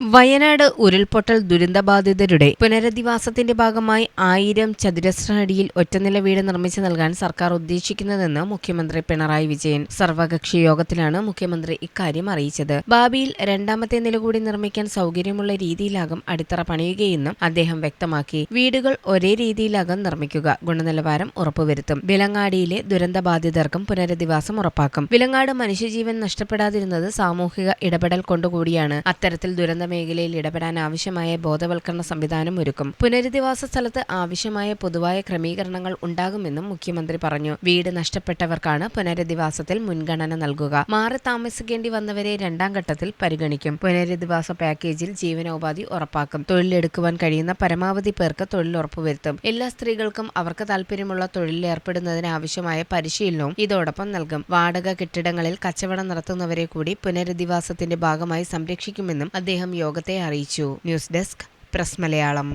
വയനാട് ഉരുൾപൊട്ടൽ ദുരന്തബാധിതരുടെ പുനരധിവാസത്തിന്റെ ഭാഗമായി ആയിരം ചതുരശ്ര അടിയിൽ ഒറ്റനില വീട് നിർമ്മിച്ചു നൽകാൻ സർക്കാർ ഉദ്ദേശിക്കുന്നതെന്ന് മുഖ്യമന്ത്രി പിണറായി വിജയൻ സർവകക്ഷി യോഗത്തിലാണ് മുഖ്യമന്ത്രി ഇക്കാര്യം അറിയിച്ചത്. ഭാവിയിൽ രണ്ടാമത്തെ നില കൂടി നിർമ്മിക്കാൻ സൗകര്യമുള്ള രീതിയിലാകും അടിത്തറ പണിയുകയെന്നും അദ്ദേഹം വ്യക്തമാക്കി. വീടുകൾ ഒരേ രീതിയിലാകും നിർമ്മിക്കുക ഗുണനിലവാരം ഉറപ്പുവരുത്തും. വിലങ്ങാടിയിലെ ദുരന്തബാധിതർക്കും പുനരധിവാസം ഉറപ്പാക്കും. വിലങ്ങാട് മനുഷ്യജീവൻ നഷ്ടപ്പെടാതിരുന്നത് സാമൂഹിക ഇടപെടൽ കൊണ്ടുകൂടിയാണ്. അത്തരത്തിൽ ദുരന്ത മേഖലയിൽ ഇടപെടാൻ ആവശ്യമായ ബോധവൽക്കരണ സംവിധാനം ഒരുക്കും. പുനരധിവാസ സ്ഥലത്ത് ആവശ്യമായ പൊതുവായ ക്രമീകരണങ്ങൾ ഉണ്ടാകുമെന്നും മുഖ്യമന്ത്രി പറഞ്ഞു. വീട് നഷ്ടപ്പെട്ടവർക്കാണ് പുനരധിവാസത്തിൽ മുൻഗണന നൽകുക. മാറി താമസിക്കേണ്ടി വന്നവരെ രണ്ടാം ഘട്ടത്തിൽ പരിഗണിക്കും. പുനരധിവാസ പാക്കേജിൽ ജീവനോപാധി ഉറപ്പാക്കും. തൊഴിലെടുക്കുവാൻ കഴിയുന്ന പരമാവധി പേർക്ക് തൊഴിൽ ഉറപ്പുവരുത്തും എല്ലാ സ്ത്രീകൾക്കും അവർക്ക് താല്പര്യമുള്ള തൊഴിലിൽ ഏർപ്പെടുന്നതിന് ആവശ്യമായ പരിശീലനവും ഇതോടൊപ്പം നൽകും. വാടക കെട്ടിടങ്ങളിൽ കച്ചവടം നടത്തുന്നവരെ കൂടി പുനരധിവാസത്തിന്റെ ഭാഗമായി സംരക്ഷിക്കുമെന്നും അദ്ദേഹം യോഗത്തെ അറിയിച്ചു ന്യൂസ് ഡെസ്ക് പ്രസ് മലയാളം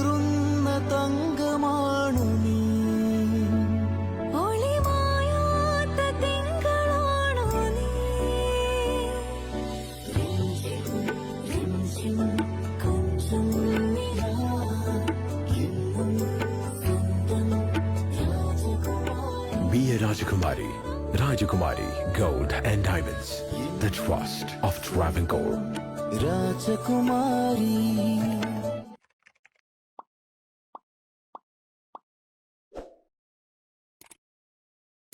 എന്നും സ്വന്തം രാജകുമാരി. Rajakumari Gold and Diamonds. The trust of Travancore. രാജകുമാരി